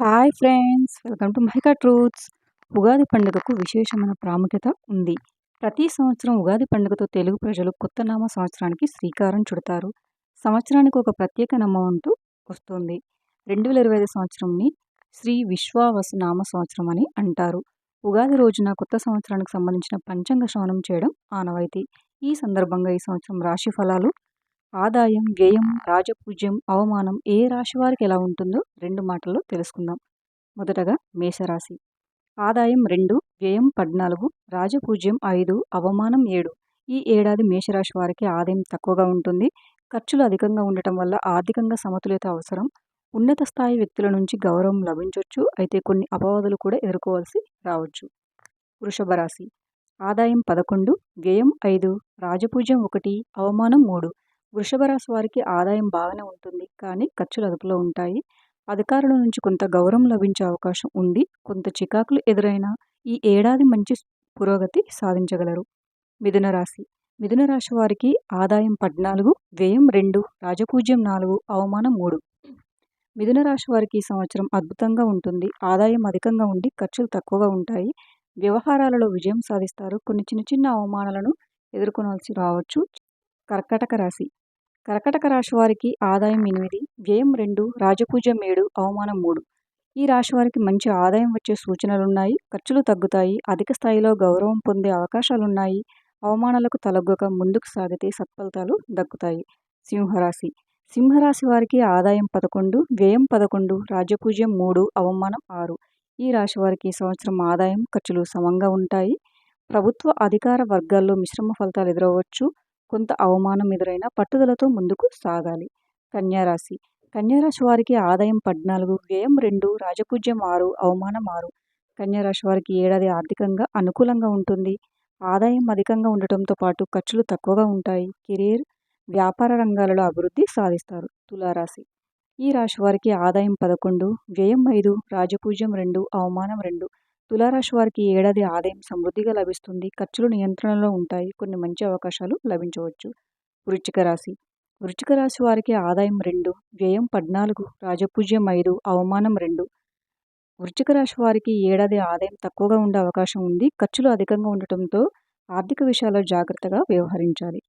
Hi friends welcome to Mahika truths. Ugadi పండుగకు విశేషమైన ప్రాముఖ్యత ఉంది. ప్రతి సంవత్సరం ఉగాది పండుగతో తెలుగు ప్రజలు కొత్త నామ సంవత్సరానికి శ్రీకారం చుడతారు. సంవత్సరానికి ఒక ప్రత్యేక నామం అంటూ వస్తుంది. రెండు వేల ఇరవై ఐదు సంవత్సరంని శ్రీ విశ్వావస నామ సంవత్సరం అని అంటారు. ఉగాది రోజున కొత్త సంవత్సరానికి సంబంధించిన పంచాంగ శ్రవణం చేయడం ఆనవాయితీ. ఈ సందర్భంగా ఈ సంవత్సరం రాశి ఫలాలు ఆదాయం వ్యయం రాజపూజ్యం అవమానం ఏ రాశి వారికి ఎలా ఉంటుందో రెండు మాటల్లో తెలుసుకుందాం. మొదటగా మేషరాశి. ఆదాయం రెండు వ్యయం పద్నాలుగు రాజపూజ్యం ఐదు అవమానం ఏడు. ఈ ఏడాది మేషరాశి వారికి ఆదాయం తక్కువగా ఉంటుంది. ఖర్చులు అధికంగా ఉండటం వల్ల ఆర్థికంగా సమతుల్యత అవసరం. ఉన్నత స్థాయి వ్యక్తుల నుంచి గౌరవం లభించవచ్చు అయితే కొన్ని అపవాదులు కూడా ఎదుర్కోవాల్సి రావచ్చు. వృషభ రాశి. ఆదాయం పదకొండు వ్యయం ఐదు రాజపూజ్యం ఒకటి అవమానం మూడు. వృషభ రాశి వారికి ఆదాయం బాగానే ఉంటుంది. కానీ ఖర్చులు అదుపులో ఉంటాయి. అధికారుల నుంచి కొంత గౌరవం లభించే అవకాశం ఉంది. కొంత చికాకులు ఎదురైనా ఈ ఏడాది మంచి పురోగతి సాధించగలరు. మిథున రాశి. మిథున రాశి వారికి ఆదాయం పద్నాలుగు వ్యయం రెండు రాజపూజ్యం నాలుగు అవమానం మూడు. మిథున రాశి వారికి ఈ సంవత్సరం అద్భుతంగా ఉంటుంది. ఆదాయం అధికంగా ఉండి ఖర్చులు తక్కువగా ఉంటాయి. వ్యవహారాలలో విజయం సాధిస్తారు. కొన్ని చిన్న చిన్న అవమానాలను ఎదుర్కొనాల్సి రావచ్చు. కర్కటక రాశి. కర్కటక రాశి వారికి ఆదాయం ఎనిమిది వ్యయం రెండు రాజపూజ్యం ఏడు అవమానం మూడు. ఈ రాశి వారికి మంచి ఆదాయం వచ్చే సూచనలు ఉన్నాయి ఖర్చులు తగ్గుతాయి. అధిక స్థాయిలో గౌరవం పొందే అవకాశాలున్నాయి. అవమానాలకు తలగ్గక ముందుకు సాగితే సత్ఫలితాలు దక్కుతాయి. సింహరాశి. సింహరాశి వారికి ఆదాయం పదకొండు వ్యయం పదకొండు రాజపూజ్యం మూడు అవమానం ఆరు. ఈ రాశి వారికి సంవత్సరం ఆదాయం ఖర్చులు సమంగా ఉంటాయి. ప్రభుత్వ అధికార వర్గాల్లో మిశ్రమ ఫలితాలు ఎదురవచ్చు కొంత అవమానం ఎదురైనా పట్టుదలతో ముందుకు సాగాలి. కన్యారాశి. కన్యారాశి వారికి ఆదాయం పద్నాలుగు వ్యయం రెండు రాజపూజ్యం ఆరు అవమానం ఆరు. కన్యారాశి వారికి ఏడాది ఆర్థికంగా అనుకూలంగా ఉంటుంది. ఆదాయం అధికంగా ఉండటంతో పాటు ఖర్చులు తక్కువగా ఉంటాయి. కెరీర్ వ్యాపార రంగాలలో అభివృద్ధి సాధిస్తారు. తులారాశి. ఈ రాశి వారికి ఆదాయం పదకొండు వ్యయం ఐదు రాజపూజ్యం రెండు అవమానం రెండు. తులారాశి వారికి ఏడాది ఆదాయం సమృద్ధిగా లభిస్తుంది. ఖర్చులు నియంత్రణలో ఉంటాయి. కొన్ని మంచి అవకాశాలు లభించవచ్చు. వృచ్చిక రాశి. వృచ్చిక రాశి వారికి ఆదాయం రెండు వ్యయం పద్నాలుగు రాజపూజ్యం ఐదు అవమానం రెండు. వృచ్చిక రాశి వారికి ఏడాది ఆదాయం తక్కువగా ఉండే అవకాశం ఉంది. ఖర్చులు అధికంగా ఉండటంతో ఆర్థిక విషయాల్లో జాగ్రత్తగా వ్యవహరించాలి.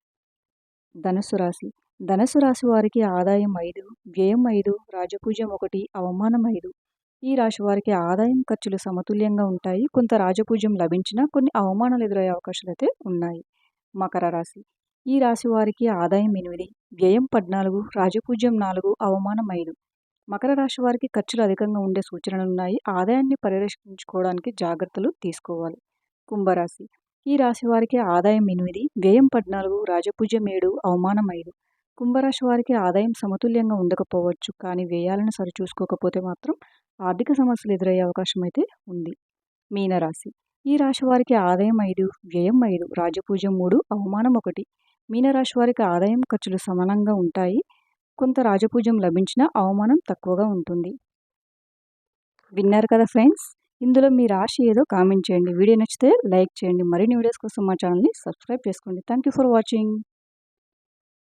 ధనుసు రాశి. ధనుసు రాశి వారికి ఆదాయం ఐదు వ్యయం ఐదు రాజపూజ్యం ఒకటి అవమానం ఐదు. ఈ రాశి వారికి ఆదాయం ఖర్చులు సమతుల్యంగా ఉంటాయి. కొంత రాజపూజ్యం లభించినా కొన్ని అవమానాలు ఎదురయ్యే అవకాశాలు అయితే ఉన్నాయి. మకర రాశి. ఈ రాశి వారికి ఆదాయం ఎనిమిది వ్యయం పద్నాలుగు రాజపూజ్యం నాలుగు అవమానం ఐదు. మకర రాశి వారికి ఖర్చులు అధికంగా ఉండే సూచనలు ఉన్నాయి. ఆదాయాన్ని పరిరక్షించుకోవడానికి జాగ్రత్తలు తీసుకోవాలి. కుంభరాశి. ఈ రాశి వారికి ఆదాయం ఎనిమిది వ్యయం పద్నాలుగు రాజపూజ్యం ఏడు అవమానం ఐదు. కుంభరాశి వారికి ఆదాయం సమతుల్యంగా ఉండకపోవచ్చు. కానీ వ్యయాలను సరిచూసుకోకపోతే మాత్రం ఆర్థిక సమస్యలు ఎదురయ్యే అవకాశం అయితే ఉంది. మీనరాశి. ఈ రాశి వారికి ఆదాయం ఐదు వ్యయం ఐదు రాజపూజ మూడు అవమానం ఒకటి. మీనరాశి వారికి ఆదాయం ఖర్చులు సమానంగా ఉంటాయి. కొంత రాజపూజం లభించిన అవమానం తక్కువగా ఉంటుంది. విన్నారు కదా ఫ్రెండ్స్? ఇందులో మీ రాశి ఏదో కామెంట్ చేయండి. వీడియో నచ్చితే లైక్ చేయండి. మరిన్ని వీడియోస్ కోసం మా ఛానల్ని సబ్స్క్రైబ్ చేసుకోండి. Thank you for watching.